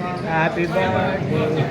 Happy birthday.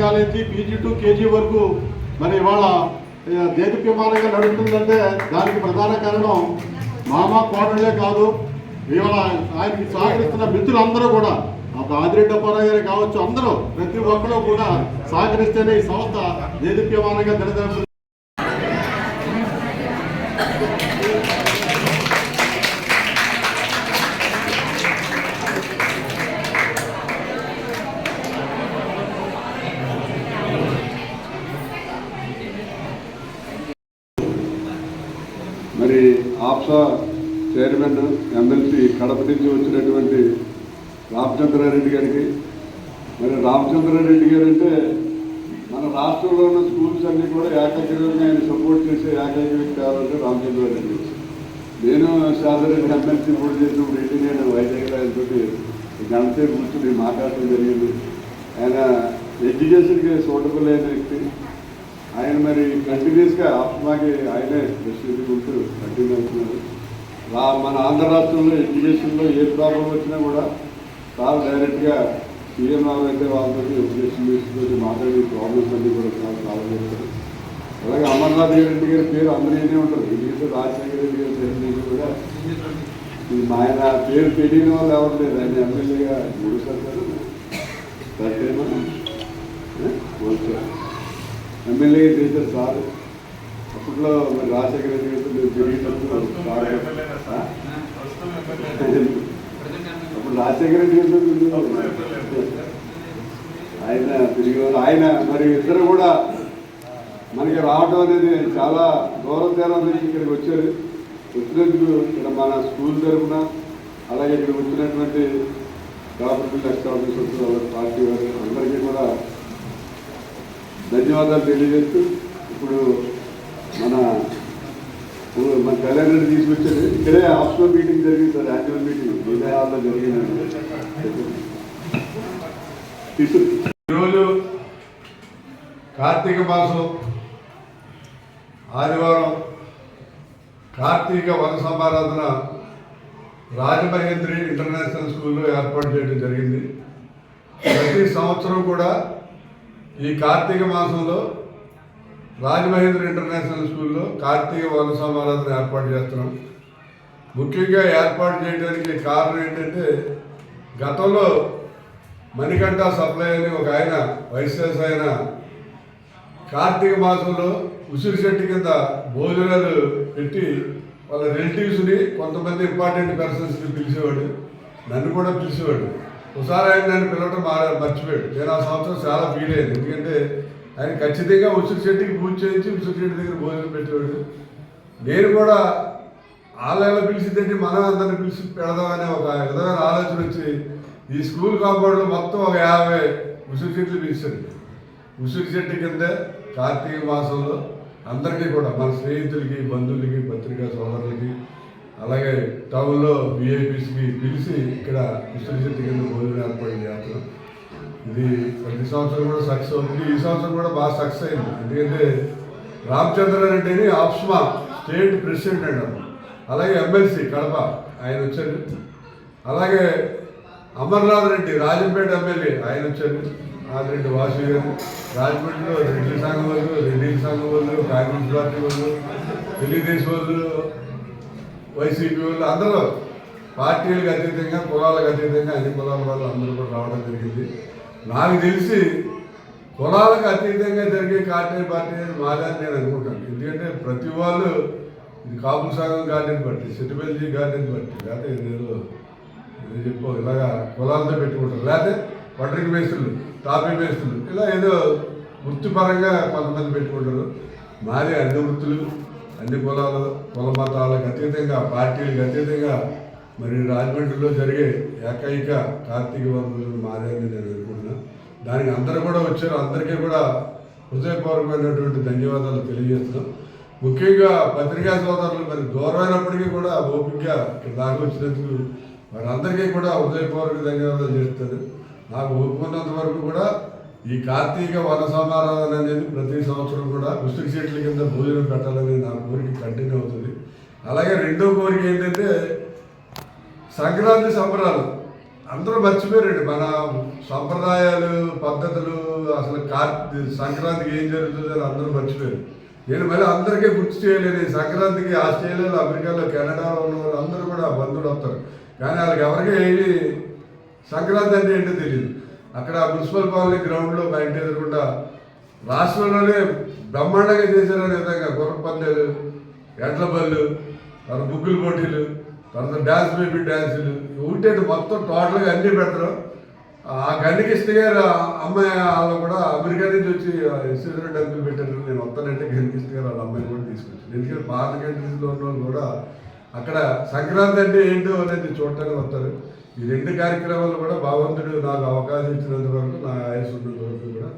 College PG to KG వరకు మరి ఇవాళ ఆ, దేదీప్యమానంగా నడుస్తుందంటే దానికి ప్రధాన కారణం మామ కోడళ్ళే కాదు. ఇవాళ ఆయనకి సహకరిస్తున్న మిత్రులందరూ కూడా ఒక ఆదిరెడ్డి అప్పారావు గారు కావచ్చు అందరూ ప్రతి ఒక్కరూ కూడా సహకరిస్తేనే ఈ సంస్థ దేదీప్యమానంగా నిలదొరుతుంది మరి ఆప్సా చైర్మన్ ఎమ్మెల్సీ కడప నుంచి వచ్చినటువంటి రామచంద్రారెడ్డి గారికి. మరి రామచంద్రారెడ్డి గారు అంటే మన రాష్ట్రంలో ఉన్న స్కూల్స్ అన్ని కూడా ఏకగ్రీవంగా ఆయన సపోర్ట్ చేసే ఏకైక వ్యక్తి ఎవరంటే రామచంద్రారెడ్డి. నేను శాసనరెడ్డి ఎమ్మెల్సీ పోటీ చేసినప్పుడు ఏంటి నేను వైజాగ్లో ఆయనతో గంటసేపు కూర్చొని మాట్లాడటం జరిగింది. ఆయన ఎడ్యుకేషన్కి సూటబుల్ అయిన వ్యక్తి. ఆయన మరి కంటిన్యూస్గా ఆత్మాకి ఆయనే దృష్టి ప్రశ్నించుకుంటూ కంటిన్యూ అవుతున్నారు రా మన ఆంధ్ర రాష్ట్రంలో ఎడ్యుకేషన్లో ఏ ప్రాబ్లం వచ్చినా కూడా సార్ డైరెక్ట్గా సీఎం గారు అయితే వాళ్ళతో ఎడ్యుకేషన్ మినిస్టర్తో మాట్లాడి ప్రాబ్లమ్స్ అన్నీ కూడా చాలా సాల్వ్ చేస్తారు. అలాగే అమర్నాథ్ రెడ్డి గారి పేరు అందరినీ ఉంటుంది. ఎందుకంటే రాజశేఖర రెడ్డి గారి పేరు మీద కూడా ఈ ఆయన పేరు తెలియని వాళ్ళు ఎవరు లేదు ఆయన ఎమ్మెల్యేగా మూడు సార్లు కరెక్టేనా ఓకే. ఎమ్మెల్యే చేశారు సార్. అప్పట్లో మరి రాజశేఖర రెడ్డి మేము ఆ? అప్పుడు రాజశేఖర రెడ్డి తిరిగినారు. ఆయన తిరిగి ఆయన మరి ఇద్దరు కూడా మనకి రావడం అనేది చాలా దూరం తీరం నుంచి ఇక్కడికి వచ్చారు. వచ్చినందుకు ఇక్కడ మన స్కూల్ తరఫున అలాగే ఇక్కడ వచ్చినటువంటి కాపరేటివ్ నెక్స్ట్ ఆఫీసర్స్ పార్టీ వారు అందరికీ కూడా ధన్యవాదాలు తెలియజేస్తూ ఇప్పుడు మన మన కళ్యాణ్ రెడ్డి తీసుకొచ్చారు ఇక్కడే హాస్పిటల్ మీటింగ్ జరిగింది సార్ యాన్యువల్ మీటింగ్ విజయవాడలో జరిగిందండి. ఈరోజు కార్తీక మాసం ఆదివారం కార్తీక వన సమారాధన రాజమహేంద్రి ఇంటర్నేషనల్ స్కూల్లో ఏర్పాటు చేయడం జరిగింది. ప్రతి సంవత్సరం కూడా ఈ కార్తీక మాసంలో రాజమహేంద్ర ఇంటర్నేషనల్ స్కూల్లో కార్తీక వనసమారాధన ఏర్పాటు చేస్తున్నాం. ముఖ్యంగా ఏర్పాటు చేయడానికి కారణం ఏంటంటే గతంలో మణికంఠ సప్లై అని ఒక ఆయన వైఎస్ఎస్ ఆయన కార్తీక మాసంలో ఉసిరి చెట్టు కింద భోజనాలు పెట్టి వాళ్ళ రిలేటివ్స్ని కొంతమంది ఇంపార్టెంట్ పర్సన్స్ని పిలిచేవాడు. నన్ను కూడా పిలిచేవాడు. ఒకసారి ఆయన నన్ను పిలవటం మారా మర్చిపోయాడు. నేను ఆ సంవత్సరం చాలా ఫీల్ అయింది ఎందుకంటే ఆయన ఖచ్చితంగా ఉసిరి చెట్టుకి పూజ చేయించి ఉసిరి చెట్టు దగ్గర భోజనం పెట్టేవాడు. నేను కూడా వాళ్ళ పిలిచిందంటే మనం అందరిని పిలిచి పెడదామనే ఒక విధమైన ఆలోచన వచ్చి ఈ స్కూల్ కాంపౌండ్లో మొత్తం ఒక యాభై ఉసిరి చెట్లు పిలిచారు. ఉసిరి చెట్టు కింద కార్తీక మాసంలో అందరికీ కూడా మన స్నేహితులకి బంధువులకి పత్రికా సోదరులకి అలాగే టౌన్లో విఐపీస్కి పిలిచి ఇక్కడ విస్తృత చెట్టు కింద భోజనం ఏర్పాటు చేస్తున్నాం ఇది ప్రతి సంవత్సరం కూడా సక్సెస్ అవుతుంది. ఈ సంవత్సరం కూడా బాగా సక్సెస్ అయింది. ఎందుకంటే రామచంద్రారెడ్డిని ఆప్స్మా స్టేట్ ప్రెసిడెంట్ అంటారు అలాగే ఎమ్మెల్సీ కడప ఆయన వచ్చారు. అలాగే అమర్నాథ్ రెడ్డి రాజంపేట ఎమ్మెల్యే ఆయన వచ్చారు. ఆదిరెడ్డి వాసు గారు రాజమండ్రిలో రెడ్డి సంఘం వాళ్ళు రెడ్డి సంఘం వాళ్ళు కాంగ్రెస్ పార్టీ వాళ్ళు తెలుగుదేశం వాళ్ళు వైసీపీ వాళ్ళు అందరూ పార్టీలకు అతీతంగా కులాలకు అతీతంగా అన్ని కులాల వాళ్ళు అందరూ కూడా రావడం జరిగింది. నాకు తెలిసి కులాలకు అతీతంగా జరిగే పార్టీ పార్టీ అనేది మాదని నేను అనుకుంటాను. ఎందుకంటే ప్రతి వాళ్ళు ఇది కాపుల సంఘం గార్డెన్ బట్టి సెటిబెల్జీ గార్డెన్ బట్టి లేకపోతే ఏదో చెప్పు ఇలాగా కులాలతో పెట్టుకుంటారు. లేకపోతే పట్రిక మేస్తులు టాపీ మేస్తులు ఇలా ఏదో వృత్తిపరంగా కొంతమంది పెట్టుకుంటారు. మాది అన్ని వృత్తులు అన్ని కులాలు కుల మతాలకు అతీతంగా పార్టీలకు అతీతంగా మరి రాజమండ్రిలో జరిగే ఏకైక కార్తీక వర్గులు మాదే నేను అనుకుంటున్నా. దానికి అందరూ కూడా వచ్చారు. అందరికీ కూడా హృదయపూర్వకమైనటువంటి ధన్యవాదాలు తెలియజేస్తున్నాం. ముఖ్యంగా పత్రికా సోదరులు మరి దూరమైనప్పటికీ కూడా ఓపికగా దాకా వచ్చినందుకు వారందరికీ కూడా హృదయపూర్వక ధన్యవాదాలు చేస్తారు నాకు ఒప్పుకున్నంత వరకు కూడా ఈ కార్తీక వనసమారాధన అనేది ప్రతి సంవత్సరం కూడా ఉసిరి చెట్ల కింద భోజనం పెట్టాలని నా కోరిక కంటిన్యూ అవుతుంది. అలాగే రెండో కోరిక ఏంటంటే సంక్రాంతి సంబరాలు. అందరూ మర్చిపోయారండి. మన సంప్రదాయాలు పద్ధతులు అసలు కార్తీ సంక్రాంతికి ఏం జరుగుతుంది అని అందరూ మర్చిపోయారు. నేను మళ్ళీ అందరికీ గుర్తు చేయలేదు సంక్రాంతికి ఆస్ట్రేలియాలో అమెరికాలో కెనడాలో ఉన్న వాళ్ళు అందరూ కూడా బంధువులు వస్తారు కానీ వాళ్ళకి ఎవరికీ సంక్రాంతి అంటే ఏంటో తెలియదు అక్కడ మున్సిపల్ కాలనీ గ్రౌండ్లో మా ఇంటి ఎదురుకుండా రాష్ట్రంలోనే బ్రహ్మాండంగా చేశారనే విధంగా గుర్ర పందాలు ఎడ్ల బళ్ళు తర్వాత ముగ్గులు పోటీలు తర్వాత డ్యాన్స్ బేబీ డ్యాన్సులు ఉంటే మొత్తం టోటల్గా అన్నీ పెడతారు ఆ గండికృష్ణ గారు అమ్మాయి వాళ్ళు కూడా అమెరికా నుంచి వచ్చి ఇసురు డబ్బులు పెట్టారు. నేను వస్తానంటే గండికృష్ణ గారు వాళ్ళ అమ్మాయిని కూడా తీసుకొచ్చాను ఎందుకంటే పాత కంట్రీస్లో ఉన్న వాళ్ళు కూడా అక్కడ సంక్రాంతి అంటే ఏంటో అనేది చూడటానికి వస్తారు. ఈ రెండు కార్యక్రమాలు కూడా భగవంతుడు నాకు అవకాశం ఇచ్చినంత వరకు నా ఆయుస్ ఉన్నంత వరకు కూడా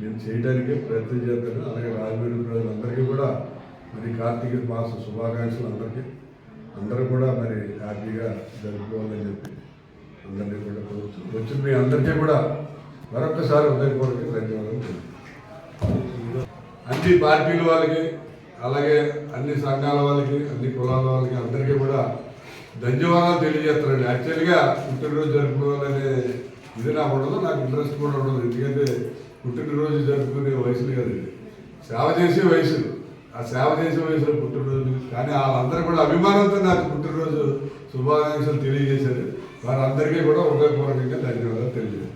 నేను చేయడానికి ప్రయత్నం చేస్తాను. అలాగే రాజమండ్రి ప్రజలందరికీ కూడా మరి కార్తీక మాస శుభాకాంక్షలు అందరికీ. అందరూ కూడా మరి హ్యాపీగా జరుపుకోవాలని చెప్పి అందరినీ కూడా కోరుతూ వచ్చిన మీ అందరికీ కూడా మరొకసారి హృదయపూర్వక ధన్యవాదాలు అన్ని పార్టీల వాళ్ళకి అలాగే అన్ని సంఘాల వాళ్ళకి అన్ని కులాల వాళ్ళకి అందరికీ కూడా ధన్యవాదాలు తెలియజేస్తానండి. యాక్చువల్గా పుట్టినరోజు జరుపుకోవాలనే ఇది నాకు ఉండదు నాకు ఇంట్రెస్ట్ కూడా ఉండదు. ఎందుకంటే పుట్టినరోజు జరుపుకునే వయసులు కదండి సేవ చేసే వయసు. ఆ సేవ చేసే వయసులో పుట్టినరోజు. కానీ వాళ్ళందరూ కూడా అభిమానంతో నాకు పుట్టినరోజు శుభాకాంక్షలు తెలియజేశారు. వారందరికీ కూడా హృదయపూర్వకంగా ధన్యవాదాలు తెలియజేస్తాను.